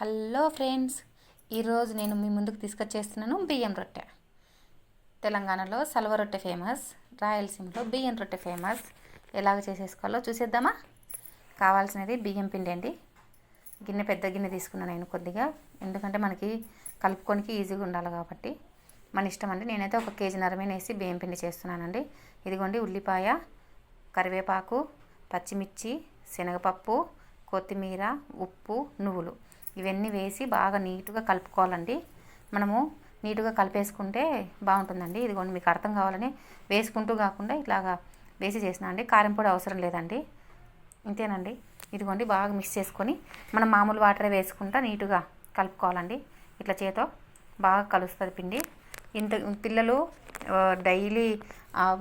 Hello friends ఈరోజు నేను మీ ముందుకు తీసుకొచ్చేస్తున్నాను బియ్యం రొట్టె. తెలంగాణలో సల్వ రొట్టె ఫేమస్ రాయలసీమలో బియ్యం రొట్టె ఫేమస్. ఎలాగ చేసేసుకోవాలో చూసేద్దామా? కావాల్సినది బియ్యం పిండి అండి. గిన్నె పెద్ద గిన్నె తీసుకున్నాను నేను కొద్దిగా. ఎందుకంటే మనకి కలుపుకొనికి ఈజీగా ఉండాలి కాబట్టి. మన ఇష్టం అండి. నేనైతే ఒక కేజీ నరమేన వేసి బియ్యం పిండి చేస్తున్నానండి. ఇదిగోండి ఉల్లిపాయ కరివేపాకు పచ్చిమిర్చి శనగపప్పు కొత్తిమీర ఉప్పు నువ్వులు. ఇవన్నీ వేసి బాగా నీట్గా కలుపుకోవాలండి. మనము నీట్గా కలిపేసుకుంటే బాగుంటుందండి. ఇదిగోండి మీకు అర్థం కావాలని వేసుకుంటూ కాకుండా ఇట్లాగా వేసి చేసిన అండి. కారం పొడి అవసరం లేదండి. ఇంతేనండి. ఇదిగోండి బాగా మిక్స్ చేసుకొని మనం మామూలు వాటరే వేసుకుంటా నీట్గా కలుపుకోవాలండి. ఇట్లా చేతో బాగా కలుస్తుంది పిండి. ఇంత పిల్లలు డైలీ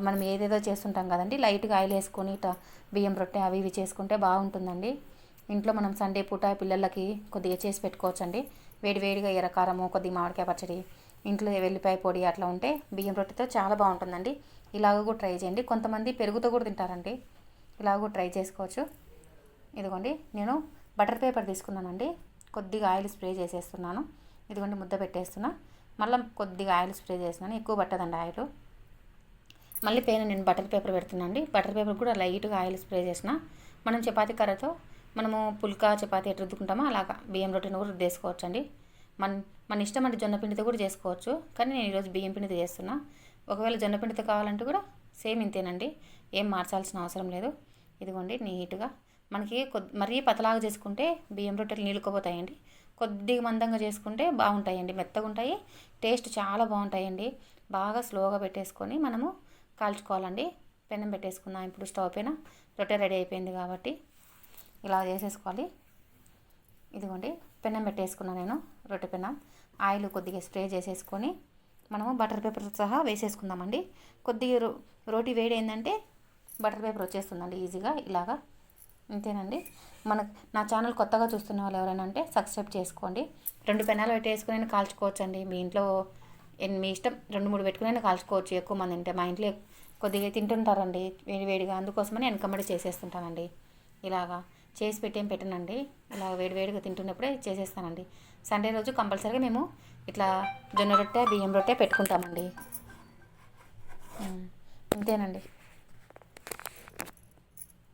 మనం ఏదేదో చేస్తుంటాం కదండి. లైట్గా ఆయిల్ వేసుకొని ఇట్లా బియ్యం రొట్టె అవి ఇవి చేసుకుంటే బాగుంటుందండి. ఇంట్లో మనం సండే పూట పిల్లలకి కొద్దిగా చేసి పెట్టుకోవచ్చండి. వేడివేడిగా ఎర్రకారము కొద్దిగా మామిడికాయ పచ్చడి ఇంట్లో వెల్లిపాయ పొడి అట్లా ఉంటే బియ్యం రొట్టెతో చాలా బాగుంటుందండి. ఇలాగ కూడా ట్రై చేయండి. కొంతమంది పెరుగుతో కూడా తింటారండి. ఇలాగ కూడా ట్రై చేసుకోవచ్చు. ఇదిగోండి నేను బటర్ పేపర్ తీసుకున్నానండి. కొద్దిగా ఆయిల్ స్ప్రే చేసేస్తున్నాను. ఇదిగోండి ముద్ద పెట్టేస్తున్నా. మళ్ళీ కొద్దిగా ఆయిల్ స్ప్రే చేస్తున్నాను. ఎక్కువ పట్టదండి ఆయిల్. మళ్ళీ పైన నేను బటర్ పేపర్ పెడుతున్నాను అండి బటర్ పేపర్ కూడా లైట్గా ఆయిల్ స్ప్రే చేసిన. మనం చపాతీ కర్రతో మనము పుల్కా చపాతి ఎట్లా రుద్దుకుంటామో అలాగా. బియ్యం రొట్టెని కూడా రుద్దేసుకోవచ్చు అండి మన మన ఇష్టం అంటే జొన్న పిండితో కూడా చేసుకోవచ్చు. కానీ నేను ఈరోజు బియ్యం పిండితో చేస్తున్నా. ఒకవేళ జొన్న పిండితో కావాలంటే కూడా సేమ్ ఇంతేనండి. ఏం మార్చాల్సిన అవసరం లేదు. ఇదిగోండి నీట్గా. మనకి కొద్ది మరీ పతలాగా చేసుకుంటే బియ్యం రొట్టెలు నీళ్ళుకోపోతాయండి. కొద్దిగా మందంగా చేసుకుంటే బాగుంటాయండి. మెత్తగా ఉంటాయి. టేస్ట్ చాలా బాగుంటాయండి. బాగా స్లోగా పెట్టేసుకొని మనము కాల్చుకోవాలండి. పెనం పెట్టేసుకుందాం. ఇప్పుడు స్టవ్ పైన రొట్టె రెడీ అయిపోయింది కాబట్టి. ఇలా చేసేసుకోవాలి. ఇదిగోండి పెన్నం పెట్టేసుకున్నాను నేను రొట్టె పెన్నం ఆయిల్ కొద్దిగా స్ప్రే చేసేసుకొని మనము బటర్ పేపర్ సహా వేసేసుకుందామండి. కొద్దిగా రో రోటీ వేడి ఏంటంటే బటర్ పేపర్ వచ్చేస్తుందండి ఈజీగా ఇలాగా. అంతేనండి మన నా ఛానల్ కొత్తగా చూస్తున్న వాళ్ళు ఎవరైనా అంటే సబ్స్క్రైబ్ చేసుకోండి. రెండు పెనాలు పెట్టేసుకుని కాల్చుకోవచ్చండి. మీ ఇంట్లో మీ ఇష్టం రెండు మూడు పెట్టుకుని కాల్చుకోవచ్చు. ఎక్కువ మంది అంటే మా ఇంట్లో కొద్దిగా తింటుంటారండి వేడి వేడిగా. అందుకోసమని వెనకమ్మడి చేసేస్తుంటానండి. ఇలాగా. చేసి పెట్టేం పెట్టనండి. ఇలా వేడివేడిగా తింటున్నప్పుడే చేసేస్తానండి. సండే రోజు కంపల్సరీగా మేము ఇట్లా జొన్న రొట్టె బియ్యం రొట్టె పెట్టుకుంటామండి. ఇంతేనండి.